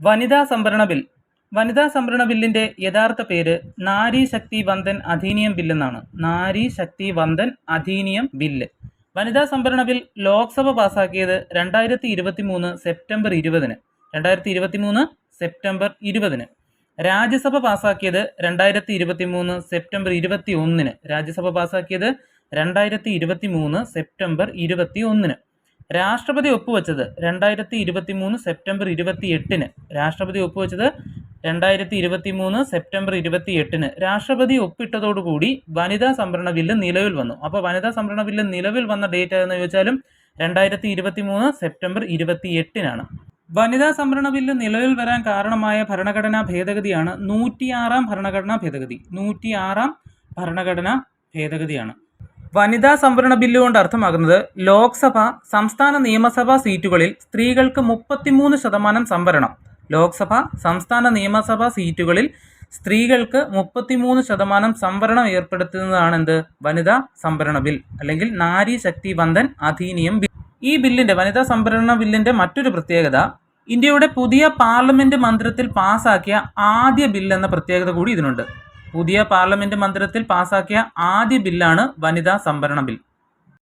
വനിതാ സംവരണ ബിൽ. വനിതാ സംവരണ ബില്ലിന്റെ യഥാർത്ഥ പേര് നാരി ശക്തി വന്ദൻ അധീനിയം ബില്ലെന്നാണ് നാരി ശക്തി വന്ദൻ അധീനിയം ബില്ല് വനിതാ സംവരണ ബിൽ ലോക്സഭ പാസാക്കിയത് രണ്ടായിരത്തി ഇരുപത്തി മൂന്ന് സെപ്റ്റംബർ ഇരുപതിന്. രണ്ടായിരത്തി ഇരുപത്തി മൂന്ന് സെപ്റ്റംബർ ഇരുപതിന്. രാജ്യസഭ പാസാക്കിയത് രണ്ടായിരത്തി ഇരുപത്തി മൂന്ന് സെപ്റ്റംബർ ഇരുപത്തി ഒന്നിന് രാജ്യസഭ പാസാക്കിയത് രണ്ടായിരത്തി ഇരുപത്തി മൂന്ന് സെപ്റ്റംബർ ഇരുപത്തി ഒന്നിന് രാഷ്ട്രപതി ഒപ്പുവെച്ചത് രണ്ടായിരത്തി ഇരുപത്തി മൂന്ന് സെപ്റ്റംബർ ഇരുപത്തി എട്ടിന് രാഷ്ട്രപതി ഒപ്പുവെച്ചത് രണ്ടായിരത്തി ഇരുപത്തി മൂന്ന് സെപ്റ്റംബർ ഇരുപത്തി എട്ടിന് രാഷ്ട്രപതി ഒപ്പിട്ടതോടുകൂടി വനിതാ സംവരണ ബില്ല് നിലവിൽ വന്നു. അപ്പോൾ വനിതാ സംവരണ ബില്ല് നിലവിൽ വന്ന ഡേറ്റ് എന്ന് ചോദിച്ചാലും രണ്ടായിരത്തി ഇരുപത്തി മൂന്ന് സെപ്റ്റംബർ ഇരുപത്തി എട്ടിനാണ് വനിതാ സംവരണ ബില്ല് നിലവിൽ വരാൻ കാരണമായ ഭരണഘടനാ ഭേദഗതിയാണ് നൂറ്റിയാറാം ഭരണഘടനാ ഭേദഗതി. നൂറ്റിയാറാം ഭരണഘടനാ ഭേദഗതിയാണ്. വനിതാ സംവരണ ബില്ല് കൊണ്ട് അർത്ഥമാകുന്നത് ലോക്സഭ സംസ്ഥാന നിയമസഭാ സീറ്റുകളിൽ സ്ത്രീകൾക്ക് മുപ്പത്തിമൂന്ന് ശതമാനം സംവരണം. ലോക്സഭ സംസ്ഥാന നിയമസഭാ സീറ്റുകളിൽ സ്ത്രീകൾക്ക് മുപ്പത്തിമൂന്ന് ശതമാനം സംവരണം ഏർപ്പെടുത്തുന്നതാണ് എന്ത് വനിതാ സംവരണ ബിൽ അല്ലെങ്കിൽ നാരി ശക്തി വന്ദൻ അധീനിയം ബിൽ. ഈ ബില്ലിന്റെ വനിതാ സംവരണ ബില്ലിന്റെ മറ്റൊരു പ്രത്യേകത ഇന്ത്യയുടെ പുതിയ പാർലമെന്റ് മന്ദിരത്തിൽ പാസാക്കിയ ആദ്യ ബിൽ എന്ന പ്രത്യേകത കൂടി ഇതിനുണ്ട്. പുതിയ പാർലമെന്റ് മന്ദിരത്തിൽ പാസാക്കിയ ആദ്യ ബില്ലാണ് വനിതാ സംവരണ ബിൽ.